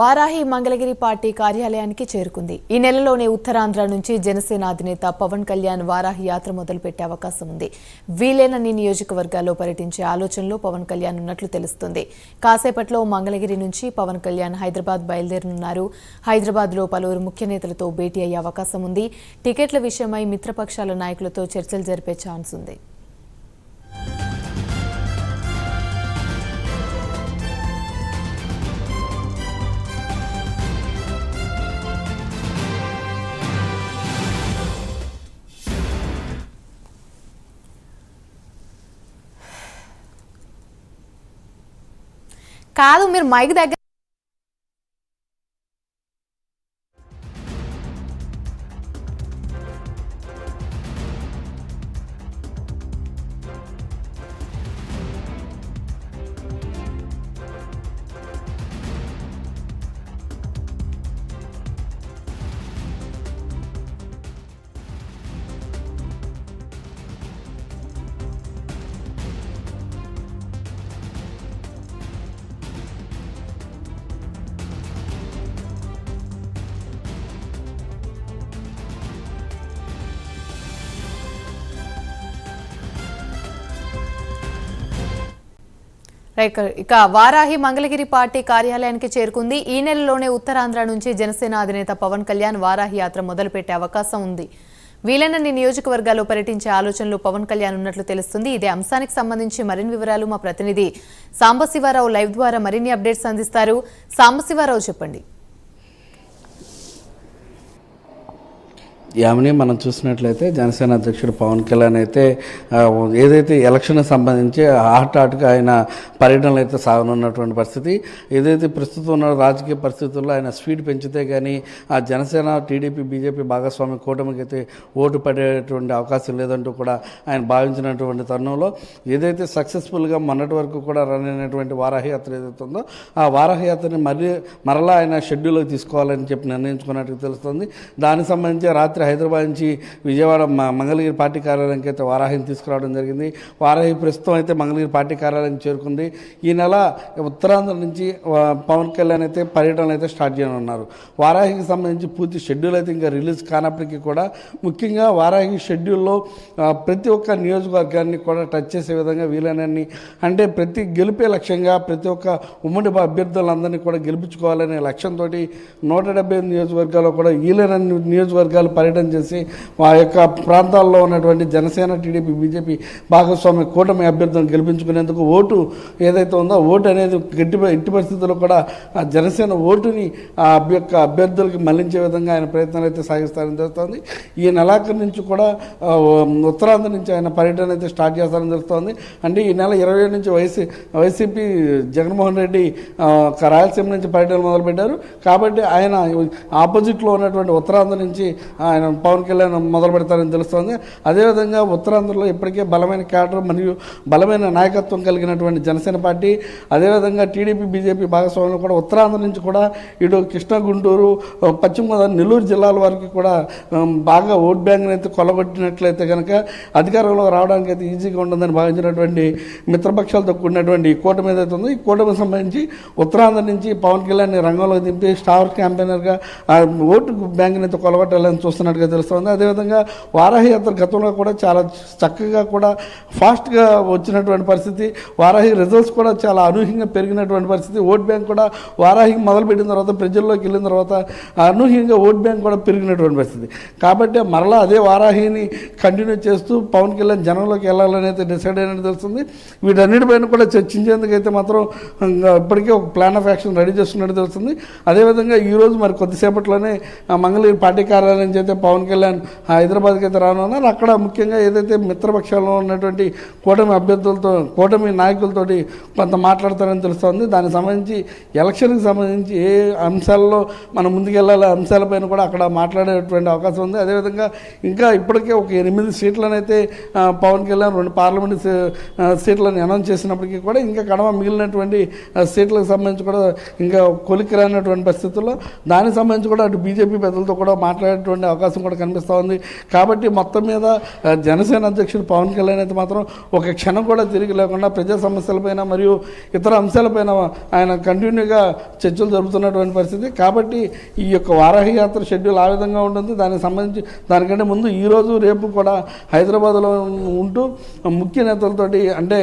Varahi Mangalagiri party కార్యాలయానికి చేరుకుంది. ఈ నెలలోనే ఉత్తరాంధ్ర నుంచి జనసేన అధినేత పవన్ కళ్యాణ్ వారాహి యాత్ర మొదలుపెట్టే అవకాశం ఉంది. వీలైనన్ని నియోజకవర్గాల్లో పర్యటించే ఆలోచనలో పవన్ కళ్యాణ్ ఉన్నట్లు తెలుస్తుంది. కాసేపట్లో మంగళగిరి నుంచి పవన్ కళ్యాణ్ హైదరాబాద్ బయలుదేరనున్నారు. హైదరాబాద్లో పలువురు ముఖ్య నేతలతో భేటీ అయ్యే అవకాశం ఉంది. టికెట్ల విషయమై మిత్రపక్షాల నాయకులతో చర్చలు జరిపే ఛాన్స్ ఉంది. కాదు మీరు మైక్ దగ్గర ఇక వారాహి మంగళగిరి పార్టీ కార్యాలయానికి చేరుకుంది. ఈ నెలలోనే ఉత్తరాంధ్ర నుంచి జనసేన అధినేత పవన్ కళ్యాణ్ వారాహి యాత్ర మొదలుపెట్టే అవకాశం ఉంది. వీలైనన్ని నియోజకవర్గాల్లో పర్యటించే ఆలోచనలు పవన్ కళ్యాణ్ ఉన్నట్లు తెలుస్తుంది. ఇదే అంశానికి సంబంధించి మరిన్ని వివరాలు మా ప్రతినిధి సాంబశివారావు లైవ్ ద్వారా మరిన్ని అప్డేట్స్ అందిస్తారు. సాంబశివారావు చెప్పండి. యామిని మనం చూసినట్లయితే జనసేన అధ్యక్షుడు పవన్ కళ్యాణ్ అయితే ఏదైతే ఎలక్షన్ సంబంధించి హాట్ హాట్గా ఆయన పర్యటనలు అయితే సాగనున్నటువంటి పరిస్థితి ఏదైతే ప్రస్తుతం ఉన్న రాజకీయ పరిస్థితుల్లో ఆయన స్పీడ్ పెంచితే కానీ ఆ జనసేన టీడీపీ బీజేపీ భాగస్వామి కూటమికి అయితే ఓటు పడేటువంటి అవకాశం లేదంటూ కూడా ఆయన భావించినటువంటి తరుణంలో ఏదైతే సక్సెస్ఫుల్గా మొన్నటి వరకు కూడా రన్ అయినటువంటి వారాహయాత్ర ఏదైతుందో ఏదైతే ఉందో ఆ వారాహయాత్రని మరీ మరలా ఆయన షెడ్యూల్లో తీసుకోవాలని చెప్పి నిర్ణయించుకున్నట్టు తెలుస్తుంది. దానికి సంబంధించి రాత్రి హైదరాబాద్ నుంచి విజయవాడ మంగళగిరి పార్టీ కార్యాలయానికి అయితే వారాహిని తీసుకురావడం జరిగింది. వారాహి ప్రస్తుతం అయితే మంగళగిరి పార్టీ కార్యాలయం చేరుకుంది. ఈ నెల ఉత్తరాంధ్ర నుంచి పవన్ కళ్యాణ్ అయితే పర్యటనలు అయితే స్టార్ట్ చేయనున్నారు. వారాహికి సంబంధించి పూర్తి షెడ్యూల్ అయితే ఇంకా రిలీజ్ కానప్పటికీ కూడా ముఖ్యంగా వారాహి షెడ్యూల్లో ప్రతి ఒక్క నియోజకవర్గాన్ని కూడా టచ్ చేసే విధంగా వీలైనన్ని అంటే ప్రతి గెలిపే లక్ష్యంగా ప్రతి ఒక్క ఉమ్మడి అభ్యర్థులందరినీ కూడా గెలిపించుకోవాలనే లక్ష్యంతో నూట డెబ్బై నియోజకవర్గాల్లో కూడా వీలైనన్ని నియోజకవర్గాలు పర్యటన పర్యటన చేసి ఆ యొక్క ప్రాంతాల్లో ఉన్నటువంటి జనసేన టీడీపీ బీజేపీ భాగస్వామి కూటమి అభ్యర్థులను గెలిపించుకునేందుకు ఓటు ఏదైతే ఉందో ఓటు అనేది గట్టి ఎట్టి పరిస్థితుల్లో కూడా ఆ జనసేన ఓటుని ఆ అభ్య- యొక్క అభ్యర్థులకి మళ్ళించే విధంగా ఆయన ప్రయత్నాలు అయితే సాగిస్తారని తెలుస్తోంది. ఈ నెలాఖరు నుంచి కూడా ఉత్తరాంధ్ర నుంచి ఆయన పర్యటన అయితే స్టార్ట్ చేస్తారని తెలుస్తోంది. అంటే ఈ నెల ఇరవై నుంచి వైసీ వైసీపీ జగన్మోహన్ రెడ్డి రాయలసీమ నుంచి పర్యటన మొదలుపెట్టారు. కాబట్టి ఆయన ఆపోజిట్లో ఉన్నటువంటి ఉత్తరాంధ్ర నుంచి ఆయన పవన్ కళ్యాణ్ మొదలు పెడతారని తెలుస్తోంది. అదేవిధంగా ఉత్తరాంధ్రలో ఇప్పటికే బలమైన క్యాడర్ మరియు బలమైన నాయకత్వం కలిగినటువంటి జనసేన పార్టీ అదేవిధంగా టీడీపీ బీజేపీ భాగస్వామ్యం కూడా ఉత్తరాంధ్ర నుంచి కూడా ఇటు కృష్ణా గుంటూరు పశ్చిమ గోదావరి నెల్లూరు జిల్లాల వరకు కూడా బాగా ఓట్ బ్యాంక్ని అయితే కొలగొట్టినట్లయితే కనుక అధికారంలో రావడానికి అయితే ఈజీగా ఉండదని భావించినటువంటి మిత్రపక్షాలతో కూడినటువంటి ఈ కూటమి ఏదైతే ఉందో ఈ కూటమికి సంబంధించి ఉత్తరాంధ్ర నుంచి పవన్ కళ్యాణ్ రంగంలోకి దింపి స్టార్ క్యాంపెయినర్గా ఓటు బ్యాంక్ని అయితే కొలగొట్టాలని చేస్తున్నట్టుగా తెలుస్తుంది. అదేవిధంగా వారాహి యాత్ర గతంలో కూడా చాలా చక్కగా కూడా ఫాస్ట్గా వచ్చినటువంటి పరిస్థితి. వారాహి రిజల్ట్స్ కూడా చాలా అనూహ్యంగా పెరిగినటువంటి పరిస్థితి. ఓట్ బ్యాంక్ కూడా వారాహికి మొదలుపెట్టిన తర్వాత ప్రజల్లోకి వెళ్ళిన తర్వాత అనూహ్యంగా ఓట్ బ్యాంక్ కూడా పెరిగినటువంటి పరిస్థితి. కాబట్టి మరలా అదే వారాహిని కంటిన్యూ చేస్తూ పవన్ కళ్యాణ్ జనంలోకి వెళ్ళాలని అయితే డిసైడ్ అయినట్టు తెలుస్తుంది. వీటన్నిటిపైన కూడా చర్చించేందుకు అయితే మాత్రం ఇప్పటికే ఒక ప్లాన్ ఆఫ్ యాక్షన్ రెడీ చేస్తున్నట్టు తెలుస్తుంది. అదేవిధంగా ఈరోజు మరి కొద్దిసేపట్లోనే మంగళగిరి పార్టీ కార్యాలయం నుంచి అయితే పవన్ కళ్యాణ్ హైదరాబాద్కి అయితే రానున్నారు అక్కడ ముఖ్యంగా ఏదైతే మిత్రపక్షాల్లో ఉన్నటువంటి కూటమి అభ్యర్థులతో కూటమి నాయకులతోటి కొంత మాట్లాడతారని తెలుస్తోంది. దానికి సంబంధించి ఎలక్షన్కి సంబంధించి ఏ అంశాల్లో మనం ముందుకెళ్ళాలి అంశాలపైన కూడా అక్కడ మాట్లాడేటువంటి అవకాశం ఉంది. అదేవిధంగా ఇంకా ఇప్పటికే ఒక ఎనిమిది సీట్లనైతే పవన్ కళ్యాణ్ రెండు పార్లమెంట్ సీ- సీట్లను అనౌన్స్ చేసినప్పటికీ కూడా ఇంకా కడమ మిగిలినటువంటి సీట్లకు సంబంధించి కూడా ఇంకా కొలికి రానటువంటి పరిస్థితుల్లో దానికి సంబంధించి కూడా అటు బీజేపీ పెద్దలతో కూడా మాట్లాడేటువంటి అవకాశం అవకాశం కూడా కనిపిస్తూ ఉంది. కాబట్టి మొత్తం మీద జనసేన అధ్యక్షుడు పవన్ కళ్యాణ్ అయితే మాత్రం ఒక క్షణం కూడా తిరిగి లేకుండా ప్రజా సమస్యలపైన మరియు ఇతర అంశాలపైన ఆయన కంటిన్యూగా చర్చలు జరుపుతున్నటువంటి పరిస్థితి. కాబట్టి ఈ యొక్క వారాహయాత్ర షెడ్యూల్ ఆ విధంగా ఉంటుంది. దానికి సంబంధించి దానికంటే ముందు ఈరోజు రేపు కూడా హైదరాబాద్లో ఉంటూ ముఖ్య నేతలతోటి అంటే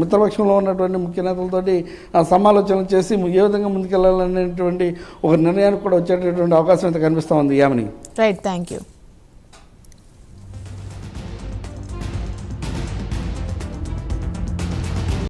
మిత్రపక్షంలో ఉన్నటువంటి ముఖ్య నేతలతోటి ఆ, సమాలోచనలు చేసి ఏ విధంగా ముందుకెళ్ళాలనేటువంటి ఒక నిర్ణయానికి కూడా వచ్చేటటువంటి అవకాశం అయితే కనిపిస్తూ ఉంది. యామిని. Right, thank you.